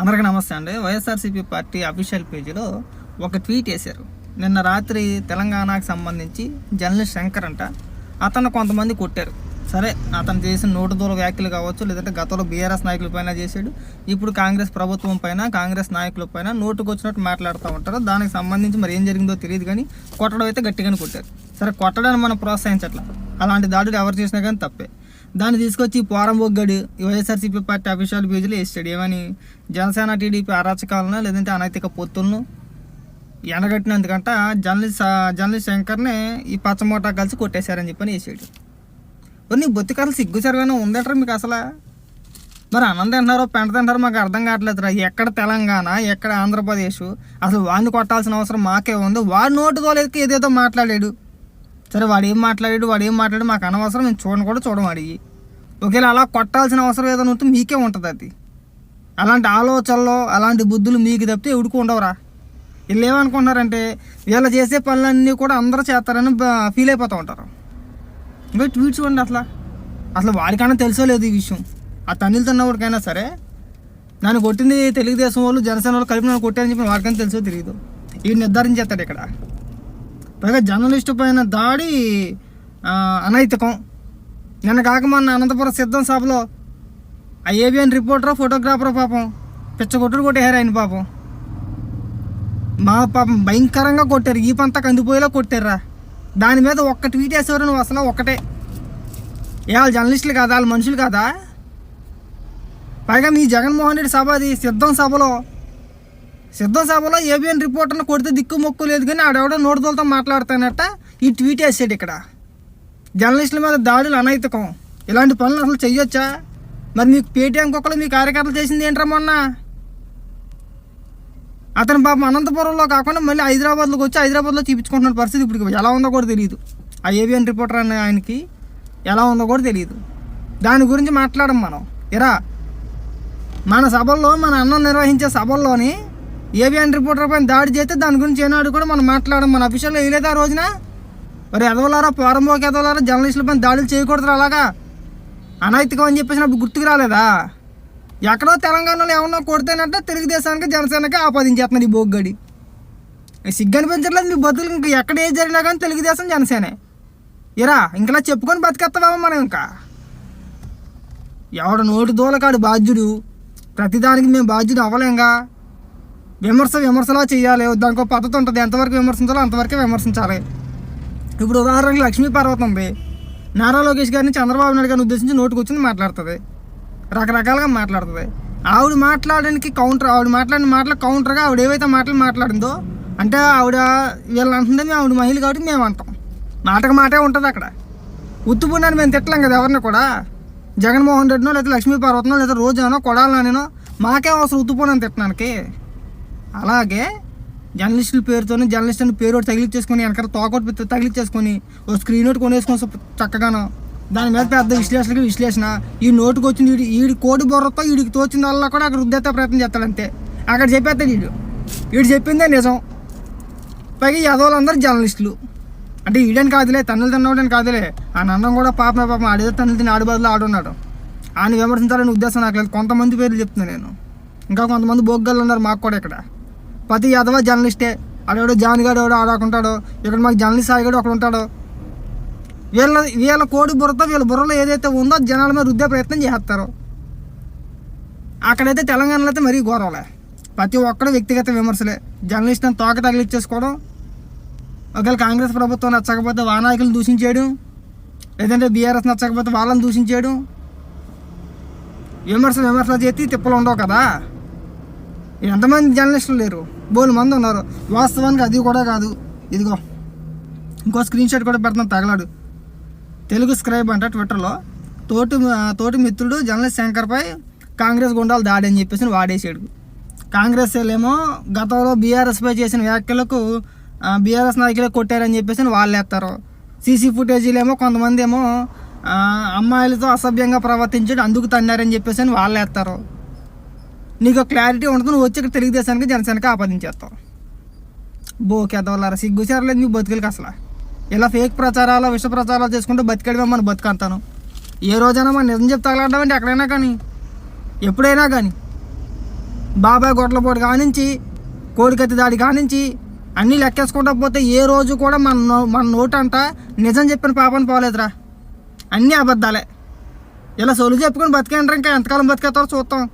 అందరికీ నమస్తే అండి. వైఎస్ఆర్సీపీ పార్టీ అఫీషియల్ పేజీలో ఒక ట్వీట్ వేశారు. నిన్న రాత్రి తెలంగాణకు సంబంధించి జర్నలిస్ట్ శంకర్ అంట. అతను కొంతమంది కొట్టారు. సరే అతను చేసిన నోటు దూర వ్యాఖ్యలు కావచ్చు లేదంటే గతంలో బీఆర్ఎస్ నాయకుల పైన చేశాడు. ఇప్పుడు కాంగ్రెస్ ప్రభుత్వం పైన కాంగ్రెస్ నాయకుల పైన నోటుకు వచ్చినట్టు మాట్లాడుతూ ఉంటారు. దానికి సంబంధించి మరి ఏం జరిగిందో తెలియదు కానీ కొట్టడం అయితే గట్టిగానే కొట్టారు. సరే కొట్టడాన్ని మనం ప్రోత్సహించట్లా? అలాంటి దాడులు ఎవరు చేసినా కానీ తప్పే. దాన్ని తీసుకొచ్చి పోరం బొగ్గడు. వైఎస్ఆర్సీపీ పార్టీ అఫీషియల్ పేజీలో వేస్తాడు. ఏమని? జనసేన టీడీపీ అరాచకాలను లేదంటే అనైతిక పొత్తులను ఎండగట్టినందుకంట జర్నలిస్ట్ జర్నలిస్ట్ శంకర్ని ఈ పచ్చమోటా కలిసి కొట్టేశారని చెప్పని వేసాడు. మరి నీ బొత్తికలు సిగ్గు సరిగానే మీకు అసలు? మరి అన్నం తింటున్నారో పెంట తింటారో మాకు అర్థం కావట్లేదురా. ఎక్కడ తెలంగాణ ఎక్కడ ఆంధ్రప్రదేశ్? అసలు వాడిని కొట్టాల్సిన అవసరం మాకే ఉంది. వాడు నోటు తోలేకి ఏదేదో మాట్లాడాడు. సరే వాడు ఏం మాట్లాడాడు వాడు ఏం మాట్లాడాడు మాకు అనవసరం మేము చూడను కూడా చూడడం అడిగి. ఒకవేళ అలా కొట్టాల్సిన అవసరం ఏదైనా ఉంటే మీకే ఉంటుంది అది. అలాంటి ఆలోచనలో అలాంటి బుద్ధులు మీకు తప్పితే ఎవడుకు ఉండవురా. వీళ్ళు ఏమనుకుంటున్నారంటే వీళ్ళు చేసే పనులన్నీ కూడా అందరూ చేస్తారని ఫీల్ అయిపోతూ ఉంటారు. ఇంకా ట్వీట్ చూడండి అట్లా అసలు వాడికైనా తెలుసో లేదు ఈ విషయం. ఆ తన్నులు తిన్నవాడికైనా సరే నన్ను కొట్టింది తెలుగుదేశం వాళ్ళు జనసేన వాళ్ళు కలిపి నన్ను కొట్టారని చెప్పి వాడికైనా తెలుసో తెలియదు ఇవి నిర్ధారించేస్తాడు ఇక్కడ. పైగా జర్నలిస్టు పైన దాడి అనైతికం. నిన్న కాక మొన్న అనంతపురం సిద్ధం సభలో ఆ ఏబిఎన్ రిపోర్టర్ ఫోటోగ్రాఫర్ పాపం పిచ్చగొట్టుడు కొట్టేశారు ఆయన పాపం. మా పాపం భయంకరంగా కొట్టారు. ఈ పంత కందిపోయేలా కొట్టారా దాని మీద ఒక్క ట్వీట్ వేసేవారు నువ్వు అసలు ఒక్కటే. ఏ వాళ్ళు జర్నలిస్టులు కాదా? వాళ్ళు మనుషులు కాదా? పైగా మీ జగన్మోహన్ రెడ్డి సభ అది సిద్ధం సభలో. సిద్ధం సభలో ఏబిఎన్ రిపోర్టర్ని కొడితే దిక్కు మొక్కు లేదు కానీ ఆడెవడో నోటుదోలతో మాట్లాడుతానట ఈ ట్వీట్ వేసాడు ఇక్కడ. జర్నలిస్టుల మీద దాడులు అనైతికం. ఇలాంటి పనులు అసలు చెయ్యొచ్చా? మరి మీకు పేటీఎం కుక్కలు మీ కార్యకర్తలు చేసింది ఏంట్రా మొన్న? అతను పాపం అనంతపురంలో కాకుండా మళ్ళీ హైదరాబాద్లోకి వచ్చి హైదరాబాద్లో చూపించుకుంటున్న పరిస్థితి ఇప్పుడు ఎలా ఉందో కూడా తెలియదు. ఆ ఏబిఎన్ రిపోర్టర్ అనే ఆయనకి ఎలా ఉందో కూడా తెలియదు. దాని గురించి మాట్లాడం మనం. ఇరా మన సభల్లో మన అన్నం నిర్వహించే సభల్లోని ఏబిఎన్ రిపోర్టర్ పైన దాడి చేస్తే దాని గురించి ఏనాడు కూడా మనం మాట్లాడడం మన అఫీషియల్లో వేయలేదు ఆ రోజున? మరి ఎదవలారా పోరంబోకి ఎదవలారా జర్నలిస్టుల పైన దాడులు చేయకూడదు అలాగా? అనైతికం అని చెప్పేసి నాకు గుర్తుకు రాలేదా? ఎక్కడో తెలంగాణలో ఏమన్నా కొడితేనంటే తెలుగుదేశానికి జనసేనకి ఆపాదించేస్తున్నారు ఈ బోగ్గడి. సిగ్గు అనిపించట్లేదు మీ బతులు ఇంకా ఎక్కడ ఏది జరిగినా కానీ తెలుగుదేశం జనసేనే. ఇరా ఇంకలా చెప్పుకొని బతికేస్తామా మనం ఇంకా. ఎవడ నోటి దూలకాడు బాధ్యుడు? ప్రతిదానికి మేము బాధ్యుడు అవ్వలేంగా? విమర్శ విమర్శలా చేయాలి. దానికి ఒక పద్ధతి ఉంటుంది. ఎంతవరకు విమర్శించాలో అంతవరకే విమర్శించాలి. ఇప్పుడు ఉదాహరణకి లక్ష్మీ పర్వతం ఉంది నారా లోకేష్ గారిని చంద్రబాబు నాయుడు గారిని ఉద్దేశించి నోటుకు వచ్చింది మాట్లాడుతుంది. రకరకాలుగా మాట్లాడుతుంది. ఆవిడ మాట్లాడడానికి కౌంటర్ ఆవిడ మాట్లాడిన మాటలు కౌంటర్గా ఆవిడ ఏవైతే మాటలు మాట్లాడిందో అంటే ఆవిడ వీళ్ళు అంటుంది ఆవిడ మహిళ కాబట్టి మేము అంటాం. మాటకు మాటే ఉంటుంది అక్కడ. ఉత్తుపున్నాను మేము తిట్టలేం కదా ఎవరిని కూడా. జగన్మోహన్ రెడ్డినో లేదా లక్ష్మీ పార్వతనో లేదా రోజానో కొడాలనో మాకే అవసరం ఉత్తుపోనని తిట్టడానికి? అలాగే జర్నలిస్టుల పేరుతోనే జర్నలిస్ట్ అని పేరు ఒకటి తగిలిచ్చేసుకొని వెనకాల తోకొట్టి తగిలిచ్చేసుకొని ఓ స్క్రీన్ ఒకటి కొనేసుకొని చక్కగాను. దాని మీద పెద్ద విశ్లేషణకి విశ్లేషణ. ఈ నోటుకు వచ్చింది వీడి వీడి కోడి బొర్రతో వీడికి తోచిందల్లా కూడా అక్కడ రుద్దేస్తే ప్రయత్నం చేస్తాడు అంతే అక్కడ చెప్పేస్తాడు వీడు. వీడు చెప్పిందే నిజం. పైగా యదవులందరూ జర్నలిస్టులు. అంటే వీడని కాదులే తన్నులు తిన్నవాడని కాదులే. ఆ నన్నం కూడా పాపమే పాపం. ఆడేదో తన్నులు తిని ఆడు బదులు ఆడున్నాడు. ఆయన విమర్శించాలని ఉద్దేశం నాకు లేదు. కొంతమంది పేర్లు చెప్తున్నాను నేను. ఇంకా కొంతమంది బొగ్గలు ఉన్నారు మాకు కూడా ఇక్కడ. ప్రతి యాదవ జర్నలిస్టే. ఆడెవడో జాన్ గారు ఎవడో ఆడాకుంటాడో ఇక్కడ మాకు జర్నలిస్ట్ సాయిగాడు ఒకడు ఉంటాడు వీళ్ళ వీళ్ళ కోడి బుర్రతో వీళ్ళ బుర్రలో ఏదైతే ఉందో జనాల మీద రుద్దే ప్రయత్నం చేస్తారు. అక్కడైతే తెలంగాణలో అయితే మరీ ఘోరంలే. ప్రతి ఒక్కడు వ్యక్తిగత విమర్శలే. జర్నలిస్ట్ని తోక తగిలిచ్చేసుకోవడం ఒకవేళ కాంగ్రెస్ ప్రభుత్వం నచ్చకపోతే వానాయకులను దూషించేయడం లేదంటే బీఆర్ఎస్ నచ్చకపోతే వాళ్ళని దూషించేయడం. విమర్శ విమర్శలు చేసి తిప్పలు ఉండవు కదా. ఎంతమంది జర్నలిస్టులు లేరు? బోలు మంది ఉన్నారు. వాస్తవానికి అది కూడా కాదు. ఇదిగో ఇంకో స్క్రీన్ షాట్ కూడా పెడతాను తగలాడు. తెలుగు స్క్రైబ్ అంట ట్విట్టర్లో తోటి తోటి మిత్రుడు జర్నలిస్ట్ శంకర్పై కాంగ్రెస్ గుండాలు దాడి అని చెప్పేసి వాడేసాడు కాంగ్రెస్ ఏమో గతంలో బీఆర్ఎస్పై చేసిన వ్యాఖ్యలకు బీఆర్ఎస్ నాయకులే కొట్టారని చెప్పేసి వాళ్ళు వేస్తారు సీసీ ఫుటేజీలు ఏమో కొంతమంది ఏమో అమ్మాయిలతో అసభ్యంగా ప్రవర్తించడం అందుకు తన్నారని చెప్పేసి అని వాళ్ళు వేస్తారు నీకు క్లారిటీ ఉండదు నువ్వు వచ్చి ఇక్కడ తెలుగుదేశానికి జనసేనకి ఆపాదించేస్తావు. బోకెదవలారా సిగ్గుచారలేదు మీ బతుకులకి అసలు. ఇలా ఫేక్ ప్రచారాలు విష ప్రచారాలు చేసుకుంటూ బతికేయడమే మన బతుకంతాను ఏ రోజైనా మన నిజం చెప్తే ఎక్కడైనా కానీ ఎప్పుడైనా కానీ బాబాయ్ గొడ్లపోటు కానించి కోడికత్తి దాడి కానించి అన్నీ లెక్కేసుకుంటా పోతే ఏ రోజు కూడా మన నో- మన నోటంట నిజం చెప్పిన పాపని పోలేదురా. అన్నీ అబద్ధాలే. ఇలా సొలు చెప్పుకొని బతికేంటారు ఇంకా ఎంతకాలం బతికేస్తారో చూస్తాం